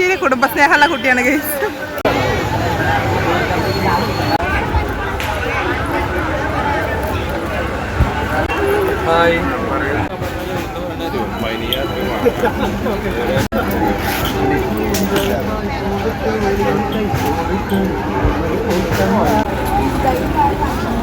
ഐശ്വര്യ കുടുംബസ്നേഹമുള്ള കുട്ടിയാണ് ഗൈസ്. അങ്ങനെ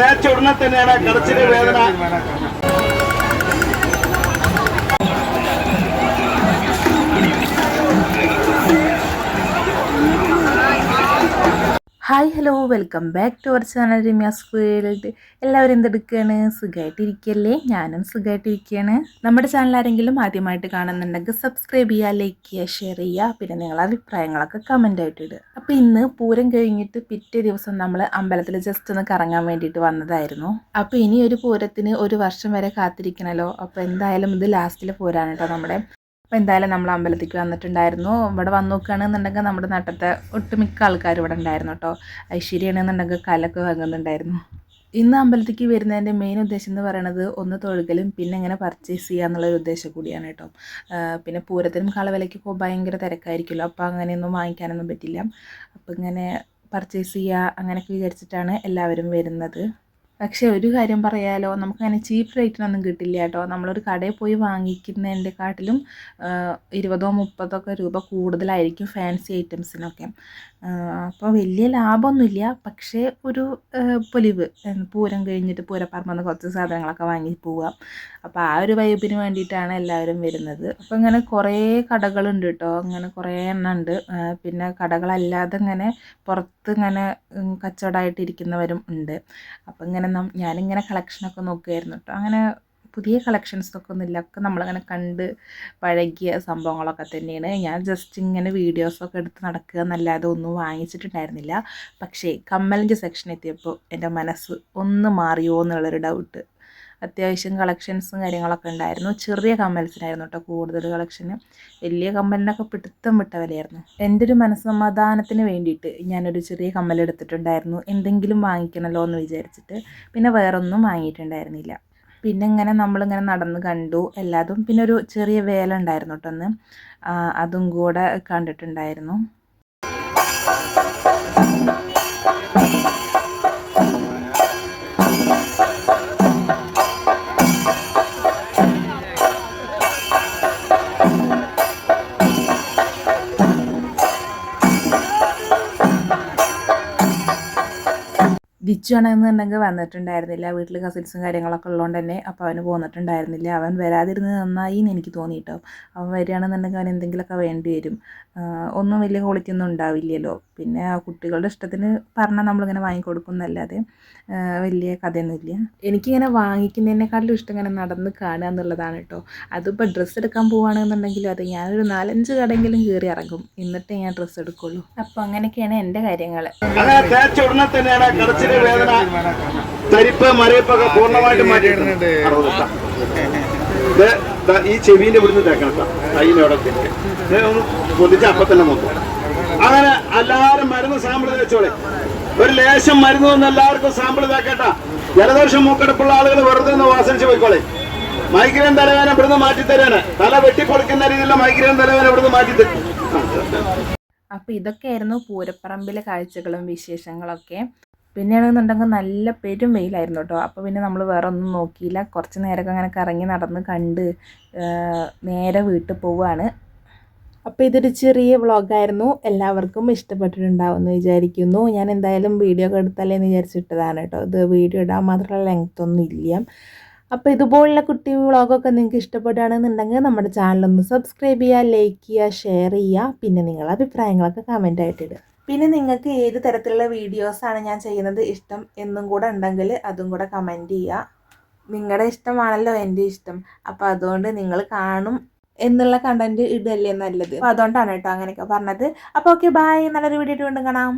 തേച്ച ഉടനെ തന്നെയാണ് കടച്ചിലെ വേദന. Hi hello welcome back to our channel Ramya's world എല്ലാവരും എന്തെടുക്കുകയാണ് സുഖമായിട്ടിരിക്കല്ലേ ഞാനും സുഖമായിട്ടിരിക്കുകയാണ് നമ്മുടെ ചാനൽ ആരെങ്കിലും ആദ്യമായിട്ട് കാണുന്നുണ്ടെങ്കിൽ സബ്സ്ക്രൈബ് ചെയ്യുക ലൈക്ക് ചെയ്യുക ഷെയർ ചെയ്യുക. പിന്നെ നിങ്ങളുടെ അഭിപ്രായങ്ങളൊക്കെ കമന്റ് ആയിട്ട് ഇടുക. അപ്പോൾ ഇന്ന് പൂരം കഴിഞ്ഞിട്ട് പിറ്റേ ദിവസം നമ്മൾ അമ്പലത്തിൽ ജസ്റ്റ് ഒന്ന് കറങ്ങാൻ വേണ്ടിയിട്ട് വന്നതായിരുന്നു. അപ്പോൾ ഇനി ഒരു പൂരത്തിന് ഒരു വർഷം വരെ കാത്തിരിക്കണമല്ലോ അപ്പോൾ എന്തായാലും ഇത് ലാസ്റ്റിൽ പൂരാണ് കേട്ടോ നമ്മുടെ അപ്പോൾ എന്തായാലും നമ്മൾ അമ്പലത്തിലേക്ക് വന്നിട്ടുണ്ടായിരുന്നു. ഇവിടെ വന്ന് നോക്കുകയാണെന്നുണ്ടെങ്കിൽ നമ്മുടെ നാട്ടിലത്തെ ഒട്ടുമിക്ക ആൾക്കാർ ഇവിടെ ഉണ്ടായിരുന്നു കേട്ടോ. ഐശ്വര്യയാണെന്നുണ്ടെങ്കിൽ കലൊക്കെ വാങ്ങുന്നുണ്ടായിരുന്നു. ഇന്ന് അമ്പലത്തിലേക്ക് വരുന്നതിന്റെ മെയിൻ ഉദ്ദേശം എന്ന് പറയുന്നത് ഒന്ന് തൊഴുകലും പിന്നെ ഇങ്ങനെ പർച്ചേസ് ചെയ്യുക എന്നുള്ളൊരു ഉദ്ദേശം കൂടിയാണ് കേട്ടോ. പിന്നെ പൂരത്തിനും കളവിലയ്ക്ക് ഇപ്പോൾ ഭയങ്കര തിരക്കായിരിക്കുമല്ലോ. അപ്പോൾ അങ്ങനെയൊന്നും വാങ്ങിക്കാനൊന്നും പറ്റില്ല. അപ്പോൾ ഇങ്ങനെ പർച്ചേസ് ചെയ്യുക അങ്ങനെയൊക്കെ വിചാരിച്ചിട്ടാണ് എല്ലാവരും വരുന്നത്. പക്ഷേ ഒരു കാര്യം പറയാലോ? നമുക്കങ്ങനെ ചീപ്പ് റേറ്റിനൊന്നും കിട്ടില്ല കേട്ടോ. നമ്മളൊരു കടയിൽ പോയി വാങ്ങിക്കുന്നതിന്റെ കാട്ടിലും ഇരുപതോ മുപ്പതോ ഒക്കെ രൂപ കൂടുതലായിരിക്കും ഫാൻസി ഐറ്റംസിനൊക്കെ. അപ്പോൾ വലിയ ലാഭമൊന്നുമില്ല പക്ഷേ ഒരു പൊലിവ്. പൂരം കഴിഞ്ഞിട്ട് പൂരപ്പറമ്പെന്ന് കുറച്ച് സാധനങ്ങളൊക്കെ വാങ്ങി പോവുക അപ്പോൾ ആ ഒരു വൈബിന് വേണ്ടിയിട്ടാണ് എല്ലാവരും വരുന്നത്. അപ്പോൾ ഇങ്ങനെ കുറേ കടകളുണ്ട് കേട്ടോ. അങ്ങനെ കുറേ എണ്ണം ഉണ്ട്. പിന്നെ കടകളല്ലാതെ ഇങ്ങനെ പുറത്ത് ഇങ്ങനെ കച്ചവടമായിട്ടിരിക്കുന്നവരും ഉണ്ട്. അപ്പോൾ ഇങ്ങനെ ഞാനിങ്ങനെ കളക്ഷനൊക്കെ നോക്കുമായിരുന്നു കേട്ടോ. അങ്ങനെ പുതിയ കളക്ഷൻസൊക്കെ ഒന്നുമില്ല ഒക്കെ നമ്മളങ്ങനെ കണ്ട് പഴകിയ സംഭവങ്ങളൊക്കെ തന്നെയാണ്. ഞാൻ ജസ്റ്റ് ഇങ്ങനെ വീഡിയോസൊക്കെ എടുത്ത് നടക്കുക എന്നല്ലാതെ ഒന്നും വാങ്ങിച്ചിട്ടുണ്ടായിരുന്നില്ല. പക്ഷേ കമ്മലിന്റെ സെക്ഷൻ എത്തിയപ്പോൾ എന്റെ മനസ്സ് ഒന്ന് മാറിയോ എന്നുള്ളൊരു ഡൗട്ട് അത്യാവശ്യം കളക്ഷൻസും കാര്യങ്ങളൊക്കെ ഉണ്ടായിരുന്നു. ചെറിയ കമ്മൽസിനായിരുന്നു കേട്ടോ കൂടുതൽ കളക്ഷന് വലിയ കമ്മലിനൊക്കെ പിടുത്തം വിട്ട വിലയായിരുന്നു എന്റെ ഒരു മനസ്സമാധാനത്തിന് വേണ്ടിയിട്ട് ഞാനൊരു ചെറിയ കമ്മൽ എടുത്തിട്ടുണ്ടായിരുന്നു എന്തെങ്കിലും വാങ്ങിക്കണമല്ലോ എന്ന് വിചാരിച്ചിട്ട്. പിന്നെ വേറൊന്നും വാങ്ങിയിട്ടുണ്ടായിരുന്നില്ല. പിന്നെ ഇങ്ങനെ നമ്മളിങ്ങനെ നടന്ന് കണ്ടു. എല്ലാതും പിന്നെ ഒരു ചെറിയ വേല ഉണ്ടായിരുന്നു കേട്ടോ അന്ന്. അതും കൂടെ കണ്ടിട്ടുണ്ടായിരുന്നു. ദിച്ചു ആണെന്നുണ്ടെങ്കിൽ വന്നിട്ടുണ്ടായിരുന്നില്ല വീട്ടിൽ കസിൻസും കാര്യങ്ങളൊക്കെ ഉള്ളതുകൊണ്ട് തന്നെ അപ്പോൾ അവന് പോന്നിട്ടുണ്ടായിരുന്നില്ല. അവൻ വരാതിരുന്നത് നന്നായി എന്ന് എനിക്ക് തോന്നി കേട്ടോ അവൻ വരികയാണെന്നുണ്ടെങ്കിൽ അവൻ എന്തെങ്കിലുമൊക്കെ വേണ്ടി വരും. ഒന്നും വലിയ ക്വാളിറ്റി ഒന്നും ഉണ്ടാവില്ലല്ലോ. പിന്നെ ആ കുട്ടികളുടെ ഇഷ്ടത്തിന് പറഞ്ഞാൽ നമ്മളിങ്ങനെ വാങ്ങിക്കൊടുക്കും എന്നല്ലാതെ ആ, വലിയ കഥയൊന്നുമില്ല. എനിക്കിങ്ങനെ വാങ്ങിക്കുന്നതിനേക്കാളും ഇഷ്ടം ഇങ്ങനെ നടന്ന് കാണുക എന്നുള്ളതാണ് കേട്ടോ. അതിപ്പോൾ ഡ്രസ്സ് എടുക്കാൻ പോവുകയാണെന്നുണ്ടെങ്കിലും അത് ഞാനൊരു നാലഞ്ച് കടയെങ്കിലും കയറി ഇറങ്ങും. എന്നിട്ടേ ഞാൻ ഡ്രസ്സ് എടുക്കുള്ളൂ. അപ്പോൾ അങ്ങനെയൊക്കെയാണ് എന്റെ കാര്യങ്ങൾ അങ്ങനെ തേച്ചുടനെ തന്നെയാണ് വേദന. തരിപ്പ് മരയിപ്പൊക്കെ പൂർണമായിട്ട് മാറ്റിയിട്ടുണ്ട്. ഈ ചെവിന്റെ ഇവിടുന്ന് തേക്കണം കയ്യിലവിടെ ഇത് ഒന്ന് പൊതിച്ച് അപ്പൊ തന്നെ നോക്കും. അങ്ങനെ എല്ലാവരും മരുന്ന് സാമ്പിൾ തേച്ചോളെ. ഒരു ലേശം മരുന്ന് ഒന്ന് എല്ലാവർക്കും സാമ്പിൾ തേക്കട്ട. ജലദോഷം മൂക്കെടുപ്പുള്ള ആളുകൾ വെറുതെ ഒന്ന് വാസനിച്ച് പോയിക്കോളെ. മൈഗ്രൈൻ തലവേന ഇവിടുന്ന് മാറ്റി തരാന് തല വെട്ടിപ്പൊളിക്കുന്ന രീതിയിലുള്ള മൈഗ്രൈൻ തലവേന ഇവിടുന്ന് മാറ്റി തരും അപ്പോൾ ഇതൊക്കെയായിരുന്നു പൂരപ്പറമ്പിലെ കാഴ്ചകളും വിശേഷങ്ങളൊക്കെ. പിന്നെയാണെന്നുണ്ടെങ്കിൽ നല്ല പെരും വെയിലായിരുന്നു കേട്ടോ. അപ്പോൾ പിന്നെ നമ്മൾ വേറെ ഒന്നും നോക്കിയില്ല. കുറച്ച് നേരമൊക്കെ അങ്ങനെ കറങ്ങി നടന്ന് കണ്ട് നേരെ വീട്ടിൽ പോവുകയാണ് അപ്പോൾ ഇതൊരു ചെറിയ വ്ളോഗായിരുന്നു. എല്ലാവർക്കും ഇഷ്ടപ്പെട്ടിട്ടുണ്ടാവും എന്ന് വിചാരിക്കുന്നു. ഞാൻ എന്തായാലും വീഡിയോ ഒക്കെ എടുത്താലേ എന്ന് വിചാരിച്ചിട്ടതാണ് കേട്ടോ. ഇത് വീഡിയോ ഇടാൻ മാത്രമുള്ള ലെങ്ത് ഒന്നും ഇല്ല. അപ്പോൾ ഇതുപോലുള്ള കുട്ടി വ്ളോഗൊക്കെ നിങ്ങൾക്ക് ഇഷ്ടപ്പെടുകയാണെന്നുണ്ടെങ്കിൽ നമ്മുടെ ചാനലൊന്ന് സബ്സ്ക്രൈബ് ചെയ്യുക ലൈക്ക് ചെയ്യുക ഷെയർ ചെയ്യുക. പിന്നെ നിങ്ങളുടെ അഭിപ്രായങ്ങളൊക്കെ കമന്റ് ആയിട്ട് ഇടുക. പിന്നെ നിങ്ങൾക്ക് ഏത് തരത്തിലുള്ള വീഡിയോസാണ് ഞാൻ ചെയ്യുന്നത് ഇഷ്ടം എന്നും കൂടെ ഉണ്ടെങ്കിൽ അതും കൂടെ കമന്റ് ചെയ്യുക. നിങ്ങളുടെ ഇഷ്ടമാണല്ലോ എന്റെ ഇഷ്ടം. അപ്പോൾ അതുകൊണ്ട് നിങ്ങൾ കാണും എന്നുള്ള കണ്ടന്റ് ഇടല്ലേ നല്ലത്. അപ്പോൾ അതുകൊണ്ടാണ് കേട്ടോ അങ്ങനെയൊക്കെ പറഞ്ഞത്. അപ്പോൾ ഓക്കെ ബായ് നല്ലൊരു വീഡിയോ വീണ്ടും കാണാം.